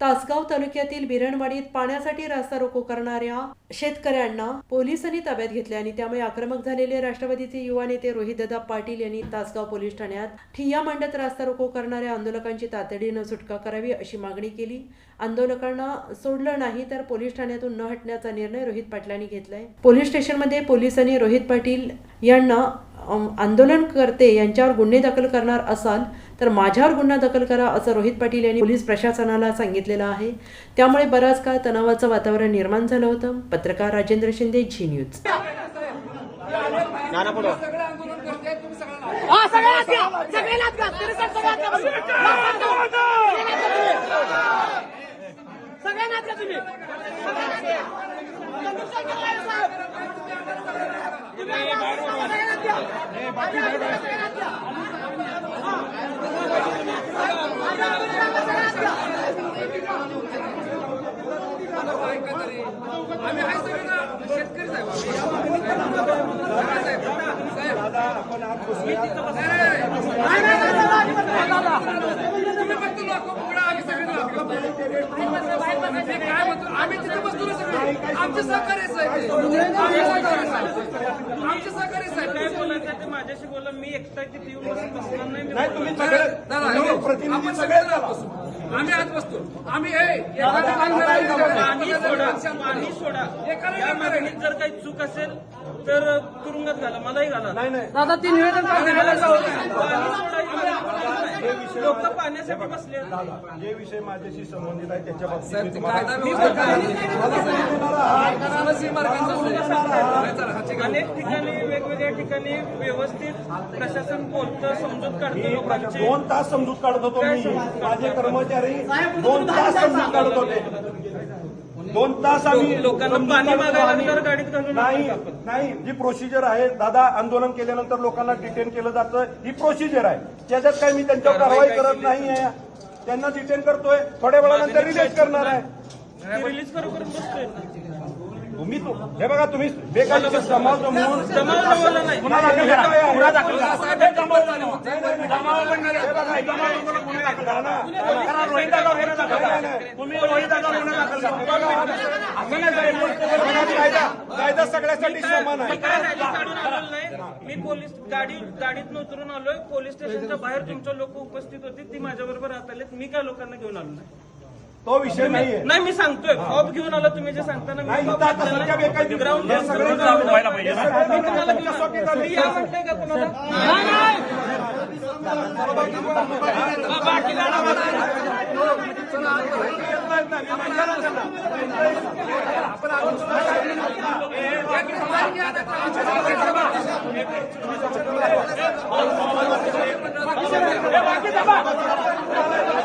तासगाव तालुक्यातील बिरणवाडीत पाण्यासाठी रास्ता रोको करणाऱ्या शेतकऱ्यांना पोलिसांनी ताब्यात घेतले आणि त्यामुळे आक्रमक झालेले राष्ट्रवादीचे युवा नेते रोहितदादा पाटील यांनी तासगाव पोलीस ठाण्यात ठिय्या मांडत रास्ता रोको करणाऱ्या आंदोलकांची तातडीनं सुटका करावी अशी मागणी केली. आंदोलकांना सोडलं नाही तर पोलीस ठाण्यातून न हटण्याचा निर्णय रोहित पाटलांनी घेतलाय. पोलीस स्टेशनमध्ये पोलिसांनी रोहित पाटील यांना आंदोलनकर्ते यांच्यावर गुन्हे दाखल करणार असाल तर माझ्यावर गुन्हा दाखल करा असं रोहित पाटील यांनी पोलीस प्रशासनाला सांगितलेलं आहे. त्यामुळे बराच काळ तणावाचं वातावरण निर्माण झालं होतं. पत्रकार राजेंद्र शिंदे झी न्यूज. तुम्ही. आम्ही घ्या. चंद्रशेखर लाड साहेब. आमचं सगळ्यांनाच घ्या. सहकार्य साहेब आमचे सहकार्य साहेब काय बोलायचं ते माझ्याशी बोला मी एकटा किती येऊन बसणार नाही नाही तुम्ही सगळे हे प्रतिनिधी सगळे. आम्ही आत बसतो. आम्ही पाणी सोडा. या मागणीत जर काही चूक असेल तर तुरुंगात घाला मलाही घाला. नाही नाही. दादा ती निवेदन लोक पाण्यासाठी बसले. जे विषय माझ्याशी संबंधित आहे त्याच्या बाबतीत. अनेक ठिकाणी वेगवेगळ्या ठिकाणी व्यवस्थित प्रशासन बोलतं समजूत काढतं लोकांची. दोन तास समजूत काढत होतो माझे कर्मचारी दोन तास काढत होते. दोन तास आम्ही लोकांना समजूत पाणी काढतो मागायला आम्ही. तर गाडीत घालून नाही. नाही जी प्रोसिजर आहे दादा आंदोलन केल्यानंतर लोकांना डिटेन केलं जातं. ही प्रोसिजर आहे. त्याच्यात काही मी त्यांच्यावर कारवाई करत नाही. आहे त्यांना डिटेन करतोय. थोड्या वेळानंतर रिलीज करणार आहे. रिलीज करूपर्यंत बसतोय तुम्ही तो हे बघा तुम्ही बेकायदेशीर जमाव जमवला नाही गुन्हा दाखल करा. गुन्हा दाखल करा. हे. हे बघा, हे जमवून गुन्हा दाखल करा ना. करा, रोहित दादा गुन्हा दाखल करा. तुम्ही रोहित दादा गुन्हा दाखल करा. बघा, असं नाही. बघा, कायदा कायदा सगळ्यासाठी समान मी आहे काय रॅली काढून आलेलो नाही मी पोलीस गाडी गाडीत उतरून आलोय पोलीस स्टेशनच्या बाहेर तुमचे लोक उपस्थित होते ती माझ्या बरोबर राहत आलेत मी काय लोकांना घेऊन आलो नाही तो विषय नाहीये नाही मी सांगतोय फॉब घेऊन आलो तुम्ही जे सांगताना नाही इथं आता सध्या बेकायदेशीर ग्राउंड हे सगळे व्हायला पाहिजे ना. मी घेऊन आलो. मी या का